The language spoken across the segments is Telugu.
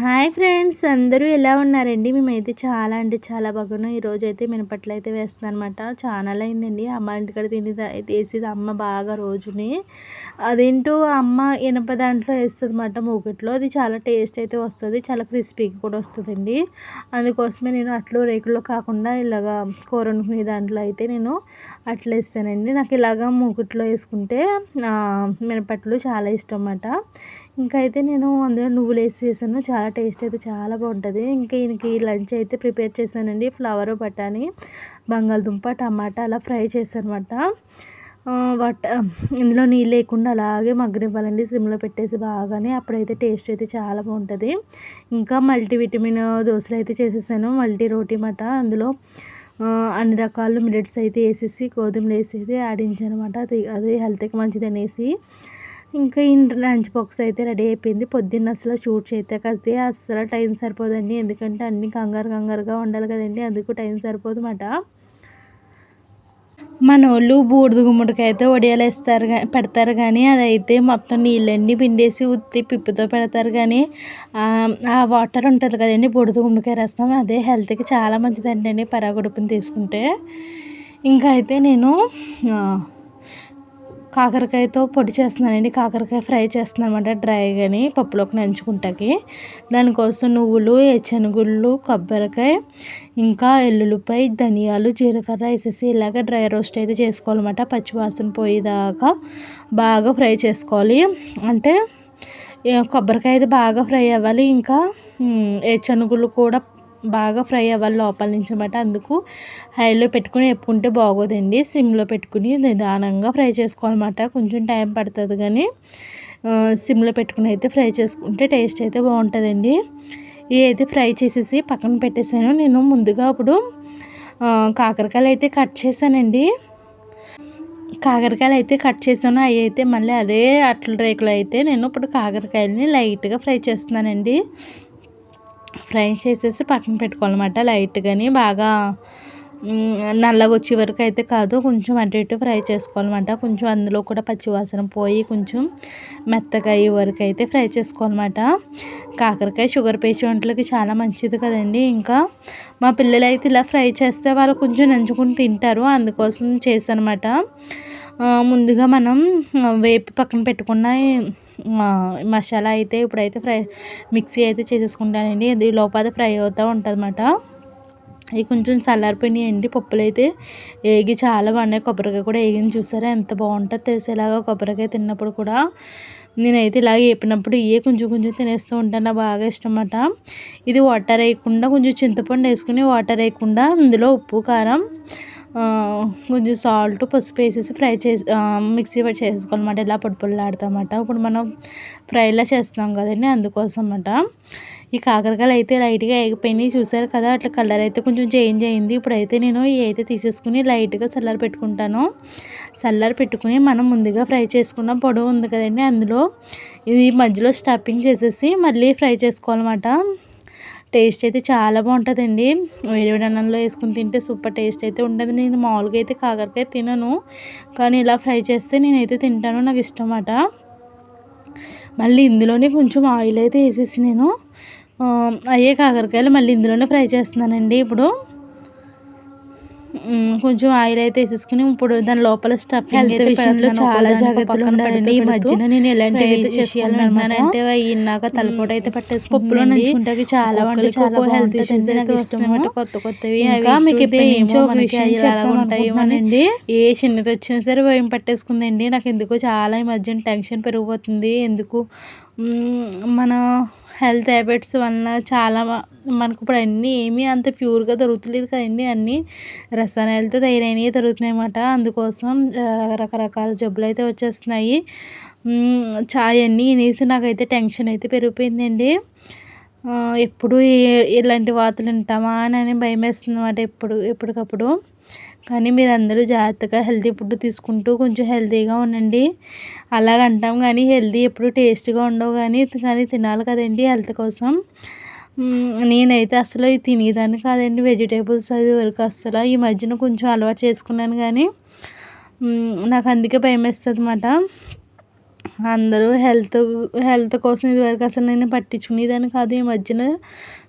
హాయ్ ఫ్రెండ్స్ అందరూ ఎలా ఉన్నారండి? మేమైతే చాలా అంటే చాలా బాగున్నాం. ఈరోజు అయితే మినపట్లు అయితే వేస్తున్నాను అనమాట చాలా అయిందండి. అమ్మ ఇంటికాడ తిని వేసేది అమ్మ బాగా రోజుని. అదేంటో అమ్మ ఇనప దాంట్లో వేస్తుంది అనమాట మూకిట్లో. అది చాలా టేస్ట్ అయితే వస్తుంది. చాలా క్రిస్పీగా కూడా వస్తుందండి. అందుకోసమే నేను అట్లు రేకుల్లో కాకుండా ఇలాగా కూర వండుకునే దాంట్లో అయితే నేను అట్లు వేస్తానండి. నాకు ఇలాగా మూకిట్లో వేసుకుంటే మినపట్లు చాలా ఇష్టం అన్నమాట. ఇంకా అయితే నేను అందులో నువ్వులు వేసి చేశాను. చాలా టేస్ట్ అయితే చాలా బాగుంటుంది. ఇంకా ఈయనకి లంచ్ అయితే ప్రిపేర్ చేశానండి. ఫ్లవర్ బఠానీ బంగాళదుంప టమాటా అలా ఫ్రై చేశానమాట బట్ ఇందులో నీళ్ళు లేకుండా అలాగే మగ్గనివ్వాలండి. సిమ్లో పెట్టేసి బాగానే అప్పుడైతే టేస్ట్ అయితే చాలా బాగుంటుంది. ఇంకా మల్టీవిటమిన్ దోశలు అయితే చేసేసాను. మల్టీ రోటీ మాట అందులో అన్ని రకాల మిలెట్స్ అయితే వేసేసి గోధుమలు వేసేది ఆడించాను అనమాట అది అది హెల్త్కి మంచిది అనేసి ఇంకా ఇంటి లంచ్ బాక్స్ అయితే రెడీ అయిపోయింది. పొద్దున్న అసలు షూట్ చేస్తే కదా అసలు టైం సరిపోదండి. ఎందుకంటే అన్ని కంగారు కంగారుగా ఉండాలి కదండి. అందుకు టైం సరిపోదు అన్నమాట మన వాళ్ళు బూడిద గుమ్మడికాయ అయితే వడియాలు వేస్తారు పెడతారు కానీ అదైతే మొత్తం నీళ్ళన్నీ పిండేసి ఉత్తి పిప్పుతో పెడతారు కానీ ఆ వాటర్ ఉంటుంది కదండి బూడిద గుమ్మడికాయ రసం. అదే హెల్త్కి చాలా మంచిదండి పరాగొడుపుని తీసుకుంటే. ఇంకా అయితే నేను కాకరకాయతో పొడి చేస్తున్నానండి. కాకరకాయ ఫ్రై చేస్తున్నాను అనమాట డ్రైగాని పప్పులోకి నంచుకుంటాకి. దానికోసం నువ్వులు శనగుళ్ళు కొబ్బరికాయ ఇంకా ఎల్లుల్లిపాయ ధనియాలు జీలకర్ర వేసేసి ఇలాగ డ్రై రోస్ట్ అయితే చేసుకోవాలన్నమాట. పచ్చివాసన పోయేదాకా బాగా ఫ్రై చేసుకోవాలి. అంటే కొబ్బరికాయ అయితే బాగా ఫ్రై అవ్వాలి. ఇంకా శనగులు కూడా బాగా ఫ్రై అవ్వాలి లోపల నుంచి అనమాట అందుకు హైలో పెట్టుకుని ఎప్పుకుంటే బాగోదండి. సిమ్లో పెట్టుకుని నిదానంగా ఫ్రై చేసుకోవాలన్నమాట. కొంచెం టైం పడుతుంది కానీ సిమ్లో పెట్టుకుని అయితే ఫ్రై చేసుకుంటే టేస్ట్ అయితే బాగుంటుందండి. ఇవి అయితే ఫ్రై చేసేసి పక్కన పెట్టేశాను. నేను ముందుగా ఇప్పుడు కాకరకాయలు అయితే కట్ చేశానండి. కాకరకాయలు అయితే కట్ చేశాను. అవి అయితే మళ్ళీ అదే అట్ల రేకులు అయితే నేను ఇప్పుడు కాకరకాయలని లైట్గా ఫ్రై చేస్తున్నానండి. ఫ్రై చేసేసి పక్కన పెట్టుకోవాలన్నమాట. లైట్గాని బాగా నల్లగా వచ్చే వరకు అయితే కాదు. కొంచెం అటు ఇటు ఫ్రై చేసుకోవాలన్నమాట. కొంచెం అందులో కూడా పచ్చివాసన పోయి కొంచెం మెత్తగా అయ్యే వరకు అయితే ఫ్రై చేసుకోవాలన్నమాట. కాకరకాయ షుగర్ పేషెంట్లకి చాలా మంచిది కదండి. ఇంకా మా పిల్లలు అయితే ఇలా ఫ్రై చేస్తే వాళ్ళు కొంచెం నంచుకుని తింటారు. అందుకోసం చేశానమాట ముందుగా మనం వేపి పక్కన పెట్టుకున్న మసాలా అయితే ఇప్పుడైతే ఫ్రై మిక్సీ అయితే చేసేసుకుంటానండి. ఇది లోపల ఫ్రై అవుతూ ఉంటుంది అన్నమాట ఇవి కొంచెం చల్లారిపోయినాయండి పప్పులు అయితే ఏగి చాలా బాగున్నాయి. కొబ్బరికాయ కూడా ఏగిని చూసారా? ఎంత బాగుంటుంది తెలిసేలాగా కొబ్బరికాయ తిన్నప్పుడు కూడా. నేనైతే ఇలాగ వేపినప్పుడు ఇవే కొంచెం కొంచెం తినేస్తూ ఉంటాను. నాకు బాగా ఇష్టం అన్నమాట ఇది వాటర్ వేయకుండా కొంచెం చింతపండు వేసుకుని వాటర్ వేయకుండా అందులో ఉప్పు కారం కొంచెం సాల్ట్ పసుపు వేసేసి ఫ్రై చేసి మిక్సీ పట్టి చేసుకోవాలన్నమాట. ఇలా పొడి పొడిలాడతామట. ఇప్పుడు మనం ఫ్రైలా చేస్తున్నాం కదండి అందుకోసం అన్నమాట ఈ కాకరకాయలు అయితే లైట్గా ఎగిపోయినాయి. చూసారు కదా అట్లా కలర్ అయితే కొంచెం చేంజ్ అయింది. ఇప్పుడైతే నేను ఇవి అయితే తీసేసుకుని లైట్గా చల్లారి పెట్టుకుంటాను. చల్లారి పెట్టుకుని మనం ముందుగా ఫ్రై చేసుకున్న పొడవు ఉంది కదండి అందులో. ఇది మధ్యలో స్టఫింగ్ చేసేసి మళ్ళీ ఫ్రై చేసుకోవాలన్నమాట. టేస్ట్ అయితే చాలా బాగుంటుందండి. వేడివేడి అన్నంలో వేసుకుని తింటే సూపర్ టేస్ట్ అయితే ఉండదు. నేను మామూలుగా అయితే కాకరకాయ తినను. కానీ ఇలా ఫ్రై చేస్తే నేనైతే తింటాను. నాకు ఇష్టం అట మళ్ళీ ఇందులోనే కొంచెం ఆయిల్ అయితే వేసేసి నేను అయ్యే కాకరకాయలు మళ్ళీ ఇందులోనే ఫ్రై చేస్తున్నానండి ఇప్పుడు. కొంచెం ఆయిల్ అయితే వేసేసుకుని ఇప్పుడు దాని లోపల స్టఫ్ హెల్త్ విషయంలో చాలా జాగ్రత్తలు ఉండాలండి. ఈ మధ్యన నేను అయితే చేయాలనుకున్నానంటే ఇన్నాక తలపోటు అయితే పట్టేసి పప్పులో నంచుకుంటే చాలా వంటలు చాలా హెల్త్ ఇష్యూస్ అయితే ఇష్టం కొత్త కొత్తవి ఇంకా మీకు ఎప్పుడు ఒక విషయం ఉంటాయి ఏ చిన్నది వచ్చినా సరే భయం పట్టేసుకుందండి. నాకు ఎందుకో చాలా ఈ మధ్యన టెన్షన్ పెరిగిపోతుంది. ఎందుకు? మన హెల్త్ హ్యాబిట్స్ వలన చాలా మనకు ఇప్పుడు అన్నీ ఏమీ అంత ప్యూర్గా దొరుకుతలేదు కదండి అన్నీ రసాయనాలతో తయారైనవి దొరుకుతున్నాయి అన్నమాట. అందుకోసం రకరకాల జబ్బులు అయితే వచ్చేస్తున్నాయి చాయ్ అన్నీ వినేసి నాకైతే టెన్షన్ అయితే పెరిగిపోయిందండి. ఎప్పుడు ఇలాంటి వార్తలు వింటామా అని భయం వేస్తుంది అన్నమాట ఎప్పుడు ఎప్పటికప్పుడు. కానీ మీరు అందరూ జాగ్రత్తగా హెల్తీ ఫుడ్ తీసుకుంటూ కొంచెం హెల్తీగా ఉండండి. అలాగ అంటాం కానీ హెల్తీ ఎప్పుడు టేస్ట్గా ఉండవు కానీ కానీ తినాలి కదండి హెల్త్ కోసం. నేనైతే అసలు ఇది తినేదాన్ని కాదండి. వెజిటేబుల్స్ అది వరకు అసలు ఈ మధ్యన కొంచెం అలవాటు చేసుకున్నాను కానీ నాకు అందుకే భయం వేస్తుంది అనమాట అందరూ హెల్త్ హెల్త్ కోసం ఇదివరకు అసలు నేను పట్టించుకునేదాన్ని కాదు. ఈ మధ్యన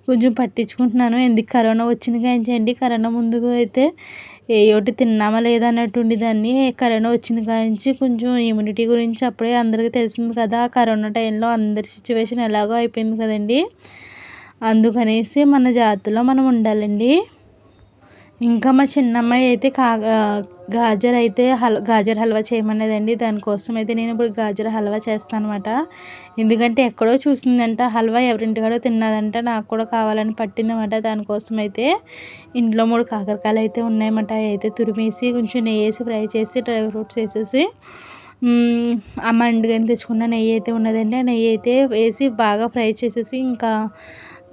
కొంచెం పట్టించుకుంటున్నాను. ఎందుకు కరోనా వచ్చిన కాంచండి కరోనా ముందుకు అయితే ఏ ఒకటి తిన్నామా లేదా అన్నట్టు ఉండేదాన్ని కరోనా వచ్చిన కాంచి కొంచెం ఇమ్యూనిటీ గురించి అప్పుడే అందరికీ తెలిసింది కదా. కరోనా టైంలో అందరి సిచ్యువేషన్ ఎలాగో అయిపోయింది కదండి. అందుకనేసి మన జాతిలో మనం ఉండాలండి. ఇంకా మా చిన్నమ్మాయి అయితే కాగా గాజర్ అయితే హల్ గాజర్ హల్వా చేయమన్నదండి. దానికోసం అయితే నేను ఇప్పుడు గాజర్ హల్వా చేస్తాను అనమాట ఎందుకంటే ఎక్కడో చూసిందంట హల్వా ఎవరింటికాడో తిన్నదంట నాకు కూడా కావాలని పట్టిందన్నమాట. దానికోసం అయితే ఇంట్లో మూడు కాకరకాయలు అయితే ఉన్నాయన్నమాట. అయితే తురిమేసి కొంచెం నెయ్యి వేసి ఫ్రై చేసి డ్రై ఫ్రూట్స్ వేసేసి ఆ మండుగాని తెచ్చుకున్న నెయ్యి అయితే ఉన్నదండి. ఆ నెయ్యి అయితే వేసి బాగా ఫ్రై చేసేసి ఇంకా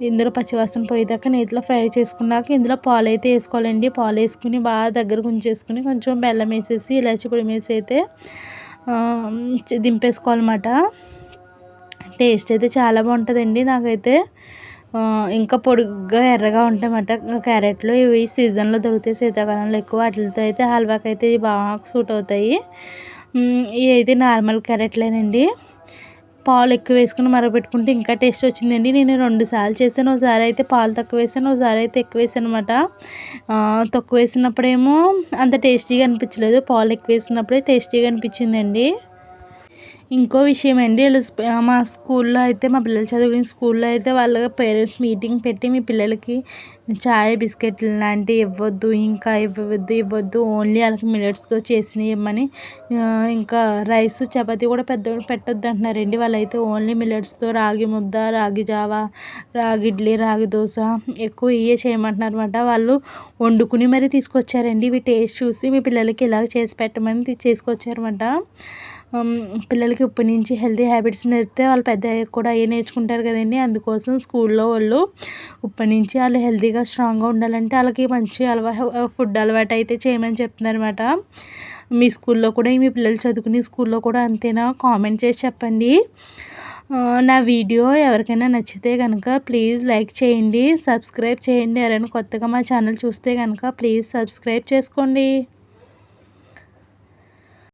ఇందులో పచ్చివాసన పోయేదాకా నేతిలో ఫ్రై చేసుకున్నాక ఇందులో పాలు అయితే వేసుకోవాలండి. పాలు వేసుకుని బాగా దగ్గర ఉంచేసుకుని కొంచెం బెల్లం వేసేసి ఇలాచి పొడి వేసి అయితే దింపేసుకోవాలన్నమాట. టేస్ట్ అయితే చాలా బాగుంటుందండి నాకైతే. ఇంకా పొడుగ్గా ఎర్రగా ఉంటాయన్నమాట. క్యారెట్లు ఇవి సీజన్లో దొరుకుతాయి శీతాకాలంలో ఎక్కువ వాటితో అయితే హల్వాకి అయితే బాగా సూట్ అవుతాయి. ఇవి అయితే నార్మల్ క్యారెట్లేనండి. పాలు ఎక్కువ వేసుకుని మరగపెట్టుకుంటే ఇంకా టేస్ట్ వచ్చిందండి. నేను రెండు సార్లు చేశాను. ఒకసారి అయితే పాలు తక్కువ వేసాను ఒకసారి అయితే ఎక్కువ వేసాను అనమాట తక్కువ వేసినప్పుడేమో అంత టేస్టీగా అనిపించలేదు. పాలు ఎక్కువ వేసినప్పుడే టేస్టీగా అనిపించిందండి. ఇంకో విషయం అండి మా స్కూల్లో అయితే మా పిల్లలు చదువుకునే స్కూల్లో అయితే వాళ్ళ పేరెంట్స్ మీటింగ్ పెట్టి మీ పిల్లలకి చాయ్ బిస్కెట్లు లాంటివి ఇవ్వద్దు ఇంకా ఇవ్వద్దు ఇవ్వద్దు ఓన్లీ వాళ్ళకి మిల్లెట్స్తో చేసినవి ఇవ్వమని ఇంకా రైస్ చపాతీ కూడా పెద్ద పెట్టొద్దు అంటున్నారండి. వాళ్ళైతే ఓన్లీ మిల్లెట్స్తో రాగి ముద్ద రాగి జావా రాగి ఇడ్లీ రాగి దోశ ఎక్కువ ఇవే చేయమంటున్నారు అనమాట వాళ్ళు వండుకుని మరీ తీసుకొచ్చారండి. ఇవి టేస్ట్ చూసి మీ పిల్లలకి ఇలాగ చేసి పెట్టమని చేసుకొచ్చారన్నమాట. పిల్లలకి ఇప్పటి నుంచి హెల్తీ హ్యాబిట్స్ నేర్పితే వాళ్ళు పెద్ద కూడా అవి నేర్చుకుంటారు కదండి? అందుకోసం స్కూల్లో వాళ్ళు ఇప్పటి నుంచి వాళ్ళు హెల్తీగా స్ట్రాంగ్గా ఉండాలంటే వాళ్ళకి మంచి అలవా ఫుడ్ అలవాటు అయితే చేయమని చెప్తున్నారు అనమాట మీ స్కూల్లో కూడా మీ పిల్లలు చదువుకునే స్కూల్లో కూడా అంతేనా? కామెంట్ చేసి చెప్పండి. నా వీడియో ఎవరికైనా నచ్చితే కనుక ప్లీజ్ లైక్ చేయండి సబ్స్క్రైబ్ చేయండి. ఎవరైనా కొత్తగా మా ఛానల్ చూస్తే కనుక ప్లీజ్ సబ్స్క్రైబ్ చేసుకోండి.